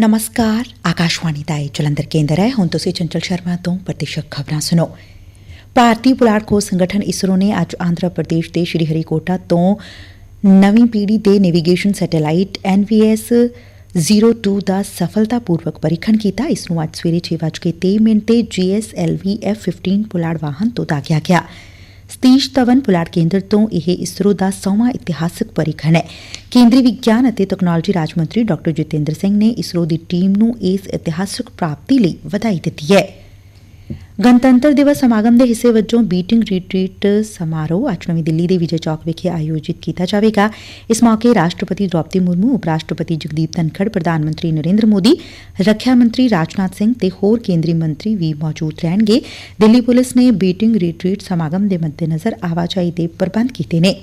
ਨਮਸਕਾਰ ਆਕਾਸ਼ਵਾਣੀ ਦਾ ਇਹ ਜਲੰਧਰ ਕੇਂਦਰ ਹੈ ਹੁਣ ਤੁਸੀਂ ਚੰਚਲ ਸ਼ਰਮਾ ਤੋਂ ਪ੍ਰਤੀਸ਼ਕ ਖਬਰਾਂ ਸੁਣੋ ਭਾਰਤੀ ਪੁਲਾੜ ਖੋਜ ਸੰਗਠਨ ਇਸਰੋ ਨੇ ਅੱਜ ਆਂਧਰਾ ਪ੍ਰਦੇਸ਼ ਦੇ ਸ਼੍ਰੀ ਹਰੀਕੋਟਾ ਤੋਂ ਨਵੀਂ ਪੀੜ੍ਹੀ ਦੇ ਨੈਵੀਗੇਸ਼ਨ ਸੈਟੇਲਾਈਟ ਐਨਵੀਐਸ 02 ਦਾ ਸਫਲਤਾਪੂਰਵਕ ਪਰੀਖਣ ਕੀਤਾ ਇਸ ਨੂੰ ਅੱਜ ਸਵੇਰੇ 6:23 ਮਿੰਟ ਤੇ ਜੀਐਸਐਲਵੀ F15 ਪੁਲਾੜ ਵਾਹਨ ਤੋਂ ਦਾਗਿਆ ਗਿਆ ਸਤੀਸ਼ ਧਵਨ ਪੁਲਾੜ ਕੇਂਦਰ ਤੋਂ ਇਹ ਇਸਰੋ ਦਾ ਸੌਵਾਂ ਇਤਿਹਾਸਕ ਪਰੀਖਣ ਹੈ। ਕੇਂਦਰੀ ਵਿਗਿਆਨ ਅਤੇ ਤਕਨਾਲੋਜੀ ਰਾਜ ਮੰਤਰੀ ਡਾ ਜਤਿੰਦਰ ਸਿੰਘ ਨੇ ਇਸਰੋ ਦੀ ਟੀਮ ਨੂੰ ਇਸ ਇਤਿਹਾਸਕ ਪ੍ਰਾਪਤੀ ਲਈ ਵਧਾਈ ਦਿੱਤੀ ਹੈ। ਗਣਤੰਤਰ ਦਿਵਸ ਸਮਾਗਮ ਦੇ ਹਿੱਸੇ ਵਜੋਂ ਬੀਟਿੰਗ ਰਿਟਰੀਟ ਸਮਾਰੋਹ ਅੱਜ ਨਵੀਂ ਦਿੱਲੀ ਦੇ ਵਿਜੇ ਚੌਕ ਵਿਖੇ ਆਯੋਜਿਤ ਕੀਤਾ ਜਾਵੇਗਾ। ਇਸ ਮੌਕੇ ਰਾਸ਼ਟਰਪਤੀ ਦ੍ਰੋਪਦੀ ਮੁਰਮੂ ਉਪ ਰਾਸ਼ਟਰਪਤੀ ਜਗਦੀਪ ਧਨਖੜ, ਪ੍ਰਧਾਨ ਮੰਤਰੀ ਨਰਿੰਦਰ ਮੋਦੀ, ਰੱਖਿਆ ਮੰਤਰੀ ਰਾਜਨਾਥ ਸਿੰਘ ਤੇ ਹੋਰ ਕੇਂਦਰੀ ਮੰਤਰੀ ਵੀ ਮੌਜੂਦ ਰਹਿਣਗੇ। ਦਿੱਲੀ ਪੁਲਿਸ ਨੇ ਬੀਟਿੰਗ ਰਿਟਰੀਟ ਸਮਾਗਮ ਦੇ ਮੱਦੇਨਜ਼ਰ ਆਵਾਜਾਈ ਦੇ ਪ੍ਰਬੰਧ ਕੀਤੇ ਨੇ।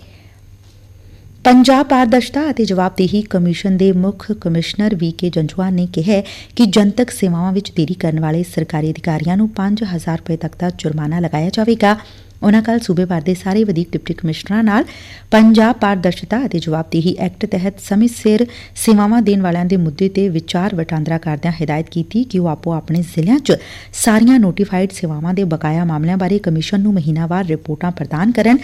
ਪੰਜਾਬ ਪਾਰਦਰਸ਼ਤਾ ਅਤੇ ਜਵਾਬਦੇਹੀ ਕਮਿਸ਼ਨ ਦੇ ਮੁੱਖ ਕਮਿਸ਼ਨਰ ਵੀ ਕੇ ਜੰਜੂਆ ਨੇ ਕਿਹੈ ਕਿ ਜਨਤਕ ਸੇਵਾਵਾਂ ਵਿੱਚ ਦੇਰੀ ਕਰਨ ਵਾਲੇ ਸਰਕਾਰੀ ਅਧਿਕਾਰੀਆਂ ਨੂੰ 5000 ਰੁਪਏ ਤੱਕ ਦਾ ਜੁਰਮਾਨਾ ਲਗਾਇਆ ਜਾਵੇਗਾ। ਉਨੂਾ ਕੱਲ ਸੁਬੇ ਭਰ ਦੇ ਸਾਰੇ ਵਧੀਕ ਡਿਪਟੀ ਕਮਿਸ਼ਨਰਾਂ ਨਾਲ ਪੰਜਾਬ ਪਾਰਦਰਸ਼ਤਾ ਅਤੇ ਜਵਾਬਦੇਹੀ ਐਕਟ ਤਹਿਤ ਸਮੇਂ ਸਿਰ ਸੇਵਾਵਾਂ ਦੇਣ ਵਾਲਿਆਂ ਦੇ ਮੁੱਦੇ ਤੇ ਵਿਚਾਰ ਵਟਾਂਦਰਾ ਕਰਦਿਆਂ ਹਦਾਇਤ ਕੀਤੀ ਕਿ ਉਹ ਆਪੋ ਆਪਣੇ ਜ਼ਿਲ੍ਹਿਆਂ 'ਚ ਸਾਰੀਆਂ ਨੋਟੀਫਾਈਡ ਸੇਵਾਵਾਂ ਦੇ ਬਕਾਇਆ ਮਾਮਲਿਆਂ ਬਾਰੇ ਕਮਿਸ਼ਨ ਨੂੰ ਮਹੀਨਾਵਾਰ ਰਿਪੋਰਟਾਂ ਪ੍ਰਦਾਨ ਕਰਨ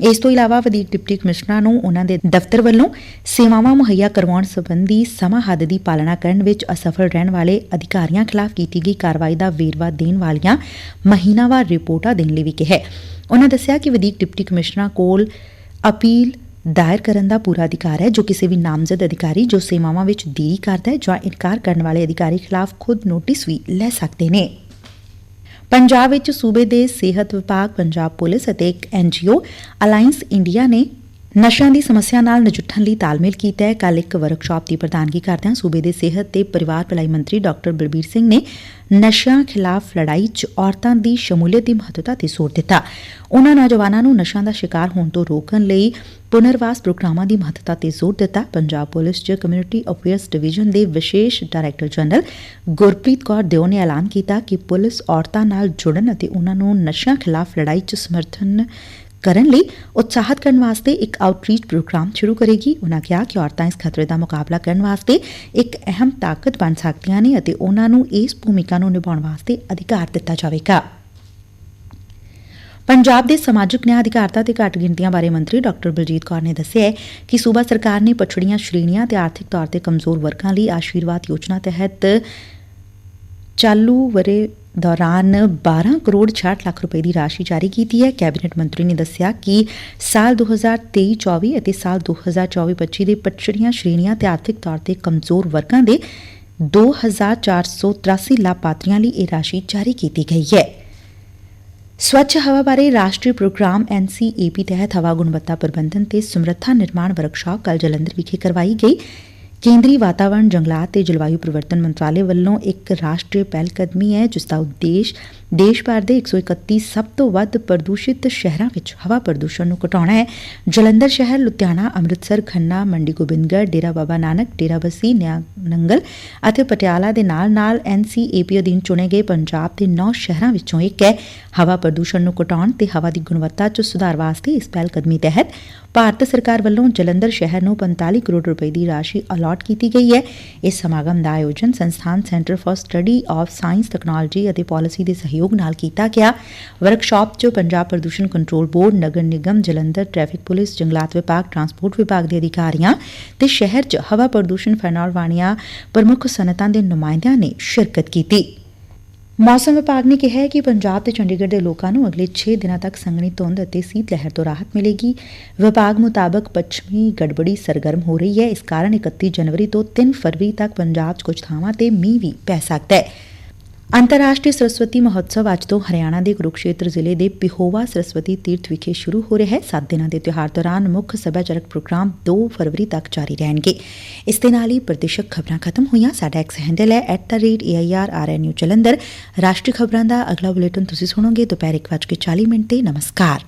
ਇਸ ਤੋਂ ਇਲਾਵਾ ਵਧੀਕ ਡਿਪਟੀ ਕਮਿਸ਼ਨਰਾਂ ਨੂੰ ਉਨ੍ਹਾਂ ਦੇ ਦਫ਼ਤਰ ਵੱਲੋਂ ਸੇਵਾਵਾਂ ਮੁਹੱਈਆ ਕਰਵਾਉਣ ਸਬੰਧੀ ਸਮਾਂ ਹੱਦ ਦੀ ਪਾਲਣਾ ਕਰਨ ਵਿੱਚ ਅਸਫਲ ਰਹਿਣ ਵਾਲੇ ਅਧਿਕਾਰੀਆਂ ਖਿਲਾਫ ਕੀਤੀ ਗਈ ਕਾਰਵਾਈ ਦਾ ਵੇਰਵਾ ਦੇਣ ਵਾਲੀਆਂ ਮਹੀਨਾਵਾਰ ਰਿਪੋਰਟਾਂ ਦੇਣ ਲਈ ਵੀ ਕਿਹਾ। ਉਨ੍ਹਾਂ ਦੱਸਿਆ ਕਿ ਵਧੀਕ ਡਿਪਟੀ ਕਮਿਸ਼ਨਰਾਂ ਕੋਲ ਅਪੀਲ ਦਾਇਰ ਕਰਨ ਦਾ ਪੂਰਾ ਅਧਿਕਾਰ ਹੈ, ਜੋ ਕਿਸੇ ਵੀ ਨਾਮਜ਼ਦ ਅਧਿਕਾਰੀ ਜੋ ਸੇਵਾਵਾਂ ਵਿੱਚ ਦੇਰੀ ਕਰਦਾ ਹੈ ਜਾਂ ਇਨਕਾਰ ਕਰਨ ਵਾਲੇ ਅਧਿਕਾਰੀ ਖਿਲਾਫ ਖੁਦ ਨੋਟਿਸ ਵੀ ਲੈ ਸਕਦੇ ਨੇ। ਪੰਜਾਬ ਵਿੱਚ ਸੂਬੇ ਦੇ ਸਿਹਤ ਵਿਭਾਗ ਪੰਜਾਬ ਪੁਲਿਸ ਅਤੇ ਇੱਕ ਐਨਜੀਓ ਅਲਾਈਅੰਸ ਇੰਡੀਆ ਨੇ ਨਸ਼ਿਆਂ ਦੀ ਸਮੱਸਿਆ ਨਾਲ ਨਜਿੱਠਣ ਲਈ ਤਾਲਮੇਲ ਕੀਤੈ ਹੈ। ਕੱਲ ਇੱਕ ਵਰਕਸ਼ਾਪ ਦੀ ਪ੍ਰਧਾਨਗੀ ਕਰਦਿਆਂ ਸੁਬੇ ਦੇ ਸਿਹਤ ਤੇ ਪਰਿਵਾਰ ਭਲਾਈ ਮੰਤਰੀ ਡਾ ਬਲਬੀਰ ਸਿੰਘ ਨੇ ਨਸ਼ਿਆਂ ਖਿਲਾਫ ਲੜਾਈ 'ਚ ਔਰਤਾਂ ਦੀ ਸ਼ਮੂਲੀਅਤ ਦੀ ਮਹੱਤਤਾ ਤੇ ਜ਼ੋਰ ਦਿੱਤਾ। ਉਨ੍ਹਾਂ ਨੌਜਵਾਨਾਂ ਨੂੰ ਨਸ਼ਿਆਂ ਦਾ ਸ਼ਿਕਾਰ ਹੋਣ ਤੋਂ ਰੋਕਣ ਲਈ ਪੁਨਰਵਾਸ ਪ੍ਰੋਗਰਾਮਾਂ ਦੀ ਮਹੱਤਤਾ ਤੇ ਜ਼ੋਰ ਦਿੱਤਾ। ਪੰਜਾਬ ਪੁਲਿਸ 'ਚ ਕਮਿਊਨਿਟੀ ਅਫੇਅਰਸ ਡਿਵੀਜ਼ਨ ਦੇ ਵਿਸ਼ੇਸ਼ ਡਾਇਰੈਕਟਰ ਜਨਰਲ ਗੁਰਪ੍ਰੀਤ ਕੌਰ ਦਿਓ ਨੇ ਐਲਾਨ ਕੀਤਾ ਕਿ ਪੁਲਿਸ ਔਰਤਾਂ ਨਾਲ ਜੁੜਨ ਅਤੇ ਉਨ੍ਹਾਂ ਨੂੰ ਨਸ਼ਿਆਂ ਖਿਲਾਫ ਲੜਾਈ 'ਚ ਸਮਰਥਨ ਕਰਨ ਲਈ ਉਤਸ਼ਾਹਿਤ ਕਰਨ ਵਾਸਤੇ ਇੱਕ ਆਊਟਰੀਚ ਪ੍ਰੋਗਰਾਮ ਸ਼ੁਰੂ ਕਰੇਗੀ। ਉਨ੍ਹਾਂ ਕਿਹਾ ਕਿ ਔਰਤਾਂ ਇਸ ਖਤਰੇ ਦਾ ਮੁਕਾਬਲਾ ਕਰਨ ਵਾਸਤੇ ਇੱਕ ਅਹਿਮ ਤਾਕਤ ਬਣ ਸਕਦੀਆਂ ਨੇ ਅਤੇ ਉਨ੍ਹਾਂ ਨੂੰ ਇਸ ਭੂਮਿਕਾ ਨੂੰ ਨਿਭਾਉਣ ਵਾਸਤੇ ਅਧਿਕਾਰ ਦਿੱਤਾ ਜਾਵੇਗਾ। ਪੰਜਾਬ ਦੇ ਸਮਾਜਿਕ ਨਿਆਂ ਅਧਿਕਾਰਤਾ ਤੇ ਘੱਟ ਗਿਣਤੀਆਂ ਬਾਰੇ ਮੰਤਰੀ ਡਾਕਟਰ ਬਲਜੀਤ ਕੌਰ ਨੇ ਦੱਸਿਆ ਕਿ ਸੂਬਾ ਸਰਕਾਰ ਨੇ ਪਛੜੀਆਂ ਸ਼੍ਰੇਣੀਆਂ ਤੇ ਆਰਥਿਕ ਤੌਰ ਤੇ ਕਮਜ਼ੋਰ ਵਰਗਾਂ ਲਈ ਆਸ਼ੀਰਵਾਦ ਯੋਜਨਾ ਤਹਿਤ ਚਾਲੂ ਵਰੇ ਦੌਰਾਨ 12 ਕਰੋੜ 66 ਲੱਖ ਰੁਪਏ ਦੀ ਰਾਸ਼ੀ ਜਾਰੀ ਕੀਤੀ ਹੈ। ਕੈਬਨਿਟ ਮੰਤਰੀ ਨੇ ਦੱਸਿਆ ਕਿ ਸਾਲ 2023-24 ਅਤੇ ਸਾਲ 2024-25 ਦੇ ਪਛੜੀਆਂ ਸ਼੍ਰੇਣੀਆਂ ਤੇ ਆਰਥਿਕ ਤੌਰ ਤੇ ਕਮਜ਼ੋਰ ਵਰਗਾਂ ਦੇ 2483 ਲਾਭਪਾਤਰੀਆਂ ਲਈ ਇਹ ਰਾਸ਼ੀ ਜਾਰੀ ਕੀਤੀ ਗਈ ਹੈ। ਸਵੱਛ ਹਵਾ ਬਾਰੇ ਰਾਸ਼ਟਰੀ ਪ੍ਰੋਗਰਾਮ ਐਨਸੀਏਪੀ ਤਹਿਤ ਹਵਾ ਗੁਣਵੱਤਾ ਪ੍ਰਬੰਧਨ ਤੇ ਸਮਰੱਥਾ ਨਿਰਮਾਣ ਵਰਕਸ਼ਾਪ ਕੱਲ ਜਲੰਧਰ ਵਿਖੇ ਕਰਵਾਈ ਗਈ। ਕੇਂਦਰੀ ਵਾਤਾਵਰਣ, ਜੰਗਲਾਤ ਤੇ ਜਲਵਾਯੂ ਪਰਿਵਰਤਨ ਮੰਤਰਾਲੇ ਵੱਲੋਂ ਇੱਕ ਰਾਸ਼ਟਰੀ ਪਹਿਲ ਕਦਮੀ ਹੈ, ਜਿਸ ਦਾ ਉਦੇਸ਼ ਦੇਸ਼ ਭਰ ਦੇ 131 ਸਭ ਤੋਂ ਵੱਧ ਪ੍ਰਦੂਸ਼ਿਤ ਸ਼ਹਿਰਾਂ ਵਿੱਚ ਹਵਾ ਪ੍ਰਦੂਸ਼ਣ ਨੂੰ ਘਟਾਉਣਾ ਹੈ। ਜਲੰਧਰ ਸ਼ਹਿਰ, ਲੁਧਿਆਣਾ, ਅੰਮ੍ਰਿਤਸਰ, ਖੰਨਾ, ਮੰਡੀ ਗੋਬਿੰਦਗੜ੍ਹ, ਡੇਰਾ ਬਾਬਾ ਨਾਨਕ, ਡੇਰਾ ਬੱਸੀ ਨੰਗਲ ਅਤੇ ਪਟਿਆਲਾ ਦੇ ਨਾਲ-ਨਾਲ ਐਨਸੀਏਪੀ ਅਧੀਨ ਚੁਣੇ ਗਏ ਪੰਜਾਬ ਦੇ 9 ਸ਼ਹਿਰਾਂ ਵਿੱਚੋਂ ਇੱਕ ਹੈ। ਹਵਾ ਪ੍ਰਦੂਸ਼ਣ ਨੂੰ ਘਟਾਉਣ ਤੇ ਹਵਾ ਦੀ ਗੁਣਵੱਤਾ 'ਚ ਸੁਧਾਰ ਵਾਸਤੇ ਇਸ ਪਹਿਲ ਕਦਮੀ ਤਹਿਤ ਭਾਰਤ ਸਰਕਾਰ ਵੱਲੋਂ ਜਲੰਧਰ ਸ਼ਹਿਰ ਨੂੰ 45 ਕਰੋੜ ਰੁਪਏ ਦੀ ਰਾਸ਼ੀ ਅਲਾਟ ਕੀਤੀ ਗਈ ਹੈ। ਇਸ ਸਮਾਗਮ ਦਾ ਆਯੋਜਨ ਸੰਸਥਾਨ centre for study of science technology ਅਤੇ ਪਾਲਿਸੀ ਦੇ ਸਹਿਯੋਗ ਨਾਲ ਕੀਤਾ ਗਿਆ। ਵਰਕਸ਼ਾਪ 'ਚ ਪੰਜਾਬ ਪ੍ਰਦੂਸ਼ਣ control board Nagar Nigam, Jalandhar traffic police, ਜੰਗਲਾਤ ਵਿਭਾਗ ਟਰਾਂਸਪੋਰਟ ਵਿਭਾਗ ਦੇ ਅਧਿਕਾਰੀਆਂ ਤੇ ਸ਼ਹਿਰ 'ਚ ਹਵਾ ਪ੍ਰਦੂਸ਼ਣ ਫੈਲਾਉਣ ਵਾਲੀਆਂ ਪ੍ਰਮੁੱਖ ਸਨਅਤਾਂ ਦੇ ਨੁਮਾਇੰਦਿਆਂ ਨੇ ਸ਼ਿਰਕਤ ਕੀਤੀ। ਮੌਸਮ ਵਿਭਾਗ ਨੇ ਕਿਹਾ ਹੈ ਕਿ ਪੰਜਾਬ ਤੇ ਚੰਡੀਗੜ੍ਹ ਦੇ ਲੋਕਾਂ ਨੂੰ ਅਗਲੇ 6 ਦਿਨਾਂ ਤੱਕ ਸੰਘਣੀ ਧੁੰਦ ਅਤੇ ਸੀਤ ਲਹਿਰ ਤੋਂ ਰਾਹਤ ਮਿਲੇਗੀ। ਵਿਭਾਗ ਮੁਤਾਬਕ ਪੱਛਮੀ ਗੜਬੜੀ ਸਰਗਰਮ ਹੋ ਰਹੀ ਹੈ। ਇਸ ਕਾਰਨ 31 ਜਨਵਰੀ ਤੋਂ 3 ਫਰਵਰੀ ਤੱਕ ਪੰਜਾਬ 'ਚ ਕੁਝ ਥਾਵਾਂ ਤੇ ਮੀਂਹ ਵੀ ਪੈ ਸਕਦਾ ਹੈ। ਅੰਤਰਰਾਸ਼ਟਰੀ ਸਰਸਵਤੀ ਮਹੋਤਸਵ ਅੱਜ ਤੋਂ ਹਰਿਆਣਾ ਦੇ ਕੁਰੂਕਸ਼ੇਤਰ ਜ਼ਿਲ੍ਹੇ ਦੇ ਪਿਹੋਵਾ ਸਰਸਵਤੀ ਤੀਰਥ ਵਿਖੇ ਸ਼ੁਰੂ ਹੋ ਰਿਹਾ ਹੈ। 7 ਦਿਨਾਂ ਦੇ ਤਿਉਹਾਰ ਦੌਰਾਨ ਮੁੱਖ ਸੱਭਿਆਚਾਰਕ ਪ੍ਰੋਗਰਾਮ 2 ਫਰਵਰੀ ਤੱਕ ਜਾਰੀ ਰਹਿਣਗੇ। ਇਸ ਦੇ ਨਾਲ ਹੀ ਪ੍ਰਤੀਸ਼ਕ ਖਬਰਾਂ ਖਤਮ ਹੋਈਆਂ। ਸਾਡਾ ਐਕਸ ਹੈਂਡਲ ਹੈ @airrnu ਜਲੰਧਰ। ਰਾਸ਼ਟਰੀ ਖਬਰਾਂ ਦਾ ਅਗਲਾ ਬੁਲੇਟਿਨ ਤੁਸੀਂ ਸੁਣੋਗੇ। ਦੁਪਹਿਰ 1:40 ਮਿੰਟ ਤੇ। ਨਮਸਕਾਰ।